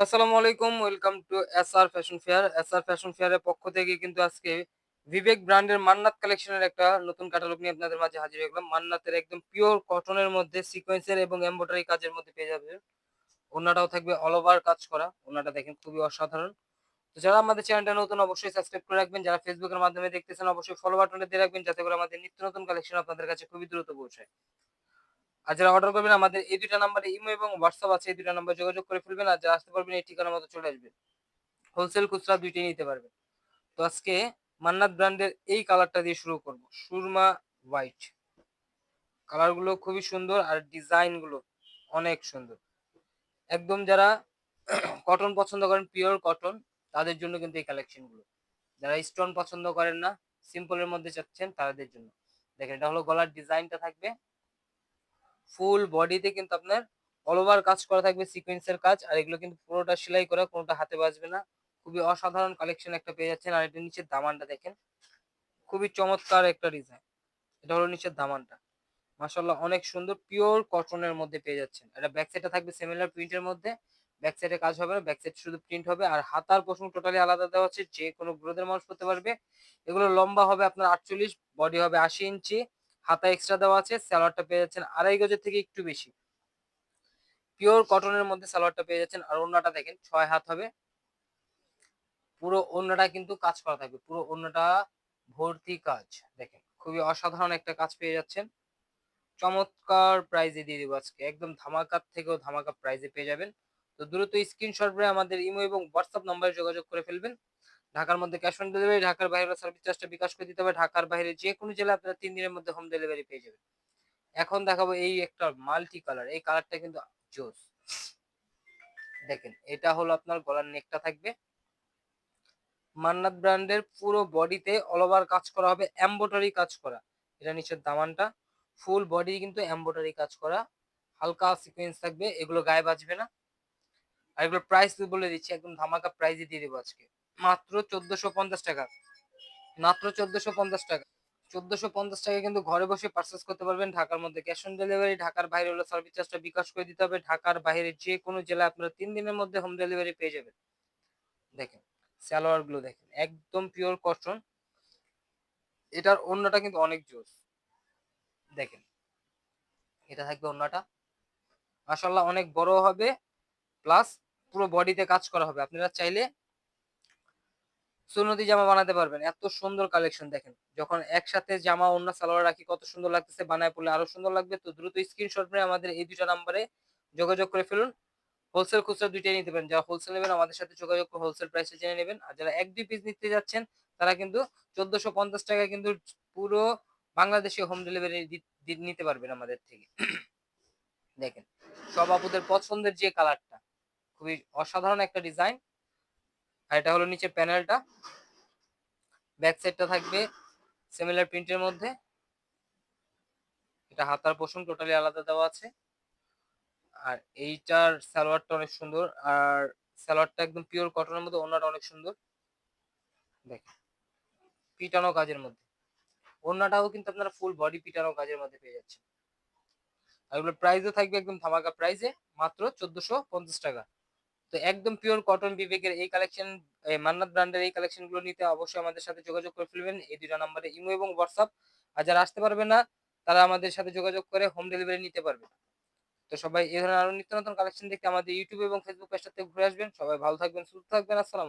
আসসালামু আলাইকুম welcome to S R fashion fair S R fashion ফেয়ারের পক্ষ থেকে কিন্তু আজকে বিবেক ব্র্যান্ডের মান্নাত কালেকশনের একটা নতুন ক্যাটালগ নিয়ে আপনাদের মাঝে হাজির হয়ে গেলাম। মান্নাতের একদম পিওর কটনের মধ্যে সিকোয়েন্সের এবং এমব্রয়ডারি কাজের মধ্যে পেয়ে যাবে। ওনাটাও থাকবে অল ওভার কাজ করা। ওনাটা দেখেন খুবই অসাধারণ। তো যারা আমাদের চ্যানেলটা নতুন, অবশ্যই সাবস্ক্রাইব করে রাখবেন। যারা ফেসবুকের মাধ্যমে দেখতেছেন, অবশ্যই ফলো বাটনটা দিয়ে রাখবেন। যাতে করে আমাদের নিত্য নতুন কালেকশন আপনাদের কাছে খুবই দ্রুত পৌঁছায়। আর যারা অর্ডার করবেন, আমাদের এই দুইটা নাম্বারে ইমো এবং হোয়াটসঅ্যাপ আছে, এই দুইটা নাম্বার যোগাযোগ করে ফেলবেন আর যারা আসতে পারবেন, এই ঠিকানা মতো চলে আসবেন। হোলসেল খুচরা দুইটাই নিতে পারবেন। তো আজকে মান্নাত ব্র্যান্ডের এই কালারটা দিয়ে শুরু করব, সুরমা হোয়াইট কালারগুলো খুবই সুন্দর আর ডিজাইনগুলো অনেক সুন্দর। একদম যারা কটন পছন্দ করেন পিওর কটন তাদের জন্য কিন্তু এই কালেকশনগুলো যারা স্টোন পছন্দ করেন না সিম্পলের মধ্যে চাচ্ছেন, তাদের জন্য। দেখেন, এটা হলো গলার ডিজাইনটা থাকবে। ফুল বডিতে কিন্তু আপনার অল ওভার কাজ করা থাকবে সিকোয়েন্সের কাজ, আর এগুলো কিন্তু পুরোটা সেলাই করা, কোনোটা হাতে বাজবে না। খুবই অসাধারণ কালেকশন একটা পেয়ে যাচ্ছেন। আর এটা নিচের দামানটা দেখেন, খুবই চমৎকার একটা ডিজাইন এটা হলো নিচের দামানটা। মাসাল্লাহ অনেক সুন্দর পিওর কটনের মধ্যে পেয়ে যাচ্ছেন। এটা ব্যাক সাইডটা থাকবে সিমিলার প্রিন্টের মধ্যে। ব্যাক সাইডে কাজ হবে না ব্যাক সাইড শুধু প্রিন্ট হবে। আর হাতার পোষণ টোটালি আলাদা দেওয়া হচ্ছে যে কোনো গ্রোদের মানুষ করতে পারবে। এগুলো লম্বা হবে আপনার আটচল্লিশ বডি হবে আশি ইঞ্চি। হাতা এক্সট্রা দেওয়া আছে সালোয়ারটা পেয়ে যাচ্ছেন আড়াই গজের থেকে একটু বেশি। পিওর কটনের মধ্যে সালোয়ারটা পেয়ে যাচ্ছেন, আর ওড়নাটা দেখেন ছয় হাত হবে। পুরো ওড়নাটা কিন্তু কাজ করা থাকবে, পুরো ওড়নাটা ভর্তি কাজ, দেখেন। খুবই অসাধারণ একটা কাজ পেয়ে যাচ্ছেন। চমৎকার প্রাইজে দিয়ে দিব আজকে, একদম ধামাকার থেকেও ধামাকা প্রাইজে পেয়ে যাবেন। তো দ্রুত স্ক্রিনশট করে আমাদের ইমো এবং হোয়াটসঅ্যাপ নম্বরে যোগাযোগ করে ফেলবেন। ঢাকার মধ্যে ক্যাশ অন ডেলিভারি ঢাকার বাইরে সার্ভিস চার্জটা বিকাশ করে দিতে হবে। ঢাকার বাইরে যে কোনো জেলায় আপনারা তিন দিনের মধ্যে হোম ডেলিভারি পেয়ে যাবেন। এখন দেখাবো এই একটা মাল্টি কালার এই কালারটা কিন্তু জোস। দেখেন, এটা হলো আপনার গলার নেকটা থাকবে। মান্নাত ব্র্যান্ডের পুরো বডিতে অল ওভার কাজ করা হবে এম্বোটারি কাজ করা। এটা নিচের দামানটা। ফুল বডি কিন্তু এম্বোটারি কাজ করা। হালকা সিকোয়েন্স থাকবে, এগুলো গায়ে বাজবে না। আর এগুলো প্রাইস বলে দিচ্ছি, একদম ধামাকা প্রাইজে দিয়ে দেবো আজকে। মাত্র চোদ্দশো পঞ্চাশ টাকা। মাত্র চোদ্দশো পঞ্চাশ টাকা। চোদ্দশো পঞ্চাশ টাকা কিন্তু ঘরে বসে পার্চেস করতে পারবেন ঢাকার মধ্যে। ক্যাশ অন ডেলিভারি ঢাকার বাইরে হলো সার্ভিস চার্জটা বিকাশ করে দিতে হবে। ঢাকার বাইরে যে কোনো জেলায় আপনারা তিন দিনের মধ্যে হোম ডেলিভারি পেয়ে যাবেন। দেখেন সালোয়ারগুলো দেখেন, একদম পিওর কটন এটার অন্যটা কিন্তু অনেক জোস। দেখেন, এটা থাকবে অন্যটা মাসাল্লাহ অনেক বড় হবে। প্লাস পুরো বডিতে কাজ করা হবে। আপনারা চাইলে সুনতি জামা বানাতে পারবেন। এত সুন্দর কালেকশন দেখেন। যখন একসাথে জামা, অন্য সালোয়ার রাখি, কত সুন্দর লাগতেছে বানায় পড়লে আরও সুন্দর লাগবে। তো দ্রুত স্ক্রিনশট নিয়ে আমাদের এই দুটা নাম্বারে যোগাযোগ করে ফেলুন। হোলসেল খুচরা দুইটাই নিতে পারেন। যারা হোলসেল নেবেন, আমাদের সাথে যোগাযোগ করে হোলসেল প্রাইসে জেনে নেবেন। আর যারা এক, দুই পিস নিতে যাচ্ছেন, তারা কিন্তু চোদ্দশো পঞ্চাশ টাকা কিন্তু পুরো বাংলাদেশে হোম ডেলিভারি নিতে পারবেন আমাদের থেকে। দেখেন, সব আপুদের পছন্দের যে কালারটা খুবই অসাধারণ একটা ডিজাইন আর এটা হলো নিচে প্যানেলটা। ব্যাক সাইডটা থাকবে সিমিলার প্রিন্টের মধ্যে। এটা হাতার পোষণ টোটালি আলাদা দেওয়া আছে। আর এইটার সালোয়ারটা অনেক সুন্দর। আর সালোয়ারটা একদম পিওর কটনের মধ্যে ওনাটা অনেক সুন্দর। দেখ পিটানো কাজের মধ্যে। ওনাটাও কিন্তু আপনারা ফুল বডি পিটানো কাজের মধ্যে পেয়ে যাচ্ছেন। আর এগুলোর প্রাইসও থাকবে একদম ধামাকা প্রাইসে মাত্র চোদ্দশো পঞ্চাশ টাকা। তো একদম পিওর কটন বিবেকের এই কালেকশন মান্নাত ব্র্যান্ডের এই কালেকশনগুলো নিতে অবশ্যই আমাদের সাথে যোগাযোগ করে ফেলবেন। এই দুটো নাম্বারে ইমো এবং হোয়াটসঅ্যাপ আর যারা আসতে পারবে না, তারা আমাদের সাথে যোগাযোগ করে হোম ডেলিভারি নিতে পারবে। তো সবাই এই ধরনের আরও নিত্য নতুন কালেকশন দেখতে আমাদের ইউটিউব এবং ফেসবুক পেজটাতে ঘুরে আসবেন। সবাই ভালো থাকবেন, সুস্থ থাকবেন। আসসালাম